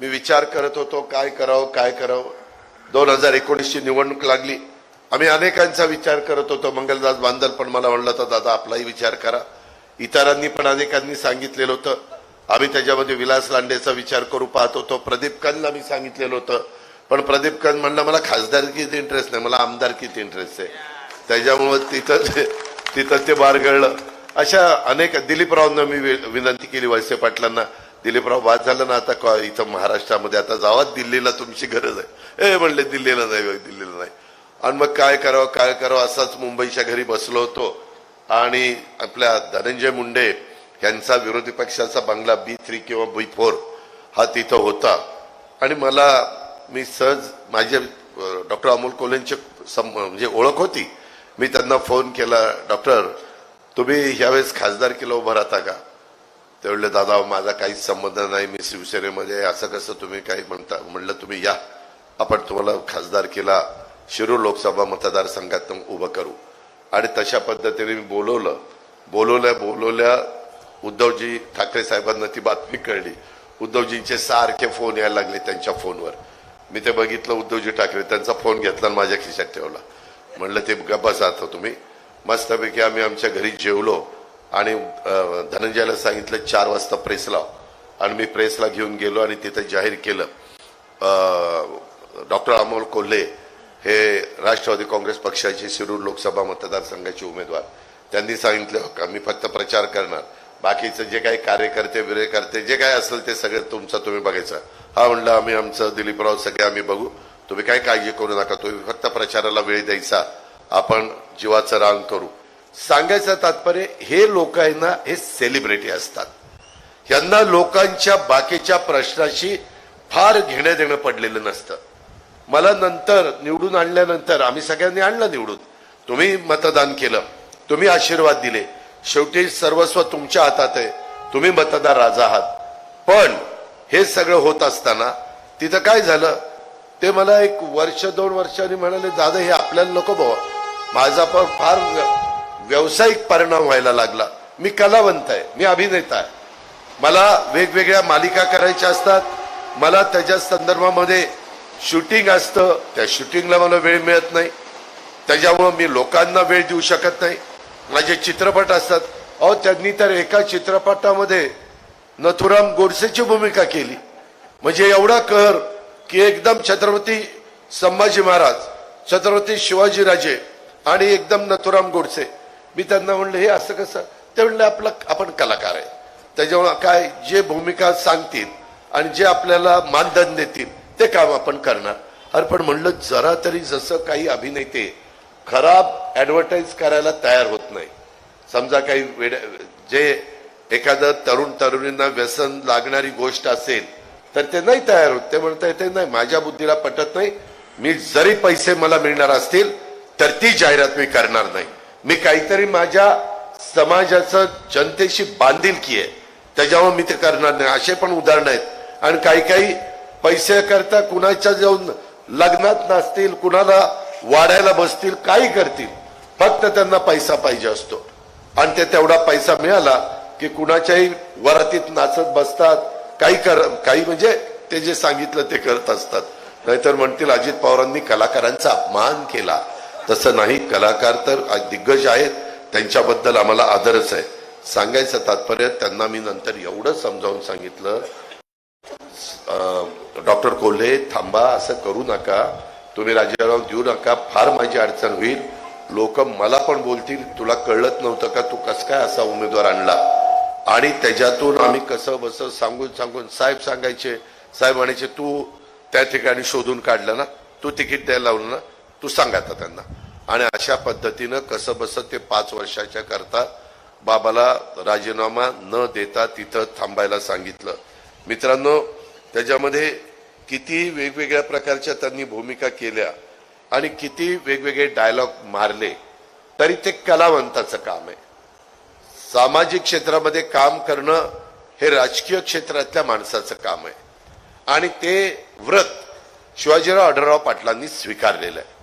मी विचार करत होतो काय करावं काय करावं. दोन हजार एकोणीसची निवडणूक लागली. आम्ही अनेकांचा विचार करत होतो मंगलदास बांदल पण मला म्हणलं होतं दादा आपलाही विचार करा. इतरांनी पण अनेकांनी सांगितलेलं होतं. आम्ही त्याच्यामध्ये विलास लांडेचा विचार करू पाहत होतो प्रदीप मी सांगितलेलं होतं. पण प्रदीप कंद म्हणलं मला खासदारकीत इंटरेस्ट नाही मला आमदारकीत इंटरेस्ट आहे. त्याच्यामुळं तिथं ते- तिथं ते बारगळलं. अशा अनेक दिलीपरावांना मी वि- विनंती केली वळसे पाटलांना. दिलीपराव बाद झालं ना आता इथं महाराष्ट्रामध्ये आता जावा दिल्लीला तुमची गरज आहे. ए म्हणले दिल्लीला नाही दिल्लीला नाही. आणि मग काय करावं काय करावं असाच मुंबईच्या घरी बसलो होतो. आणि आपल्या धनंजय मुंडे यांचा विरोधी पक्षाचा बंगला बी थ्री किंवा बी फोर हा तिथं होता. आणि मला मी सहज माझे डॉक्टर अमोल कोलेंची सम- म्हणजे ओळख होती. मी त्यांना फोन केला डॉक्टर तुम्ही ह्यावेळेस खासदार केला उभं राहता का? त्यावेळेला दादा माझा काहीच संबंध नाही मी शिवसेनेमध्ये असं कसं तुम्ही काही म्हणता? म्हणलं तुम्ही या. आपण तुम्हाला खासदार केला. शिरूर लोकसभा मतदारसंघात उभं करू. आणि तशा पद्धतीने मी बोलवलं. बोलवल्या बोलवल्या उद्धवजी ठाकरे साहेबांना ती बातमी कळली. उद्धवजींचे सारखे फोन यायला लागले त्यांच्या फोनवर. मी ते बघितलं उद्धवजी ठाकरे त्यांचा फोन घेतला आणि माझ्या खिशात ठेवला. म्हणलं ते गप्पा आता तुम्ही. मस्तपैकी आम्ही आमच्या घरी जेवलो. आणि धनंजयला सांगितलं चार वाजता प्रेस लाव आणि मी प्रेसला घेऊन गेलो आणि तिथं जाहीर केलं. डॉक्टर अमोल कोल्हे हे राष्ट्रवादी काँग्रेस पक्षाचे शिरूर लोकसभा मतदारसंघाचे उमेदवार. त्यांनी सांगितलं का मी फक्त प्रचार करणार. बाकीचं जे काही कार्यकर्ते विरेकर्ते जे काय असेल ते सगळं तुमचं तुम्ही बघायचं. हा म्हणलं आम्ही आमचं दिलीपराव सगळे आम्ही बघू. तुम्ही काही काळजी करू नका. तुम्ही फक्त प्रचाराला वेळ द्यायचा. आपण जीवाचं रांग करू. सांगायचं तात्पर्य हे लोक ना हे सेलिब्रिटी असतात. यांना लोकांच्या बाकीच्या प्रश्नाशी फार घेणं देणं पडलेलं नसतं. मला नंतर निवडून आणल्यानंतर आम्ही सगळ्यांनी आणलं निवडून. तुम्ही मतदान केलं तुम्ही आशीर्वाद दिले. शेवटी सर्वस्व तुमच्या हातात आहे तुम्ही मतदार राजा आहात. पण हे सगळं होत असताना तिथं काय झालं? ते मला एक वर्ष दोन वर्षांनी म्हणाले दादा हे आपल्याला नको बाबा. माझा पण फार व्यावसायिक परिणाम व्हायला लागला. मी कलावंत आहे मी अभिनेता आहे. मला वेगवेगळ्या मालिका करायच्या असतात. मला त्याच्या संदर्भामध्ये शूटिंग असतं. त्या शूटिंगला मला वेळ मिळत नाही. त्याच्यामुळं मी लोकांना वेळ देऊ शकत नाही. माझे चित्रपट असतात. अहो त्यांनी तर एका चित्रपटामध्ये नथुराम गोडसेची भूमिका केली. म्हणजे एवढा कहर की एकदम छत्रपती संभाजी महाराज छत्रपती शिवाजीराजे आणि एकदम नथुराम गोडसे. मी त्यांना म्हणलं हे असं कसं? ते म्हणलं आपलं आपण कलाकार आहे. त्याच्यामुळे काय जे भूमिका सांगतील आणि जे आपल्याला मानधन देतील ते काम आपण करणार. अरे पण म्हणलं जरा तरी जसं काही अभिनेते खराब ॲडव्हर्टाईज करायला तयार होत नाही. समजा काही वेड जे एखादं तरुण तरुणींना व्यसन लागणारी गोष्ट असेल तर ते नाही तयार होत. ते म्हणता येते नाही माझ्या बुद्धीला पटत नाही. मी जरी पैसे मला मिळणार असतील तर ती जाहिरात मी करणार नाही. मी काहीतरी माझ्या समाजाचं जनतेशी बांधिलकी आहे. त्याच्यामुळे मी ते करणार नाही. असे पण उदाहरणं आहेत. आणि काही काही पैसे करता कुणाच्या जाऊन लग्नात नसतील कुणाला वाढायला बसतील काही करतील. फक्त त्यांना पैसा पाहिजे असतो. आणि ते तेवढा पैसा मिळाला की कुणाच्याही वरातीत नाचत बसतात. काही कर काही म्हणजे ते जे सांगितलं ते करत असतात. नाहीतर म्हणतील अजित पवारांनी कलाकारांचा अपमान केला. तसं नाही कलाकार तर दिग्गज आहेत त्यांच्याबद्दल आम्हाला आदरच आहे. सांगायचं तात्पर्य त्यांना मी नंतर एवढं समजावून सांगितलं. डॉक्टर कोल्हे थांबा असं करू नका. तुम्ही राजीनामा देऊ नका फार माझी अडचण होईल. लोक मला पण बोलतील तुला कळत नव्हतं का तू कस काय असा उमेदवार आणला? आणि त्याच्यातून आम्ही कसं बस सांगून सांगून साहेब सांगायचे साहेब म्हणायचे तू त्या ठिकाणी शोधून काढलं ना? तू तिकीट द्यायला लावलं ना? तू सांग त्यांना. आणि अशा पद्धतीनं कसं बसं ते पाच वर्षाच्या करता बाबाला राजीनामा न देता तिथं थांबायला सांगितलं. मित्रांनो त्याच्यामध्ये किती वेगवेगळ्या प्रकारच्या त्यांनी भूमिका केल्या आणि किती वेगवेगळे डायलॉग मारले तरी ते कलावंताचं काम आहे. सामाजिक क्षेत्रामध्ये काम करणं हे राजकीय क्षेत्रातल्या माणसाचं काम आहे. आणि ते व्रत शिवाजीराव आढळराव पाटलांनी स्वीकारलेलं आहे.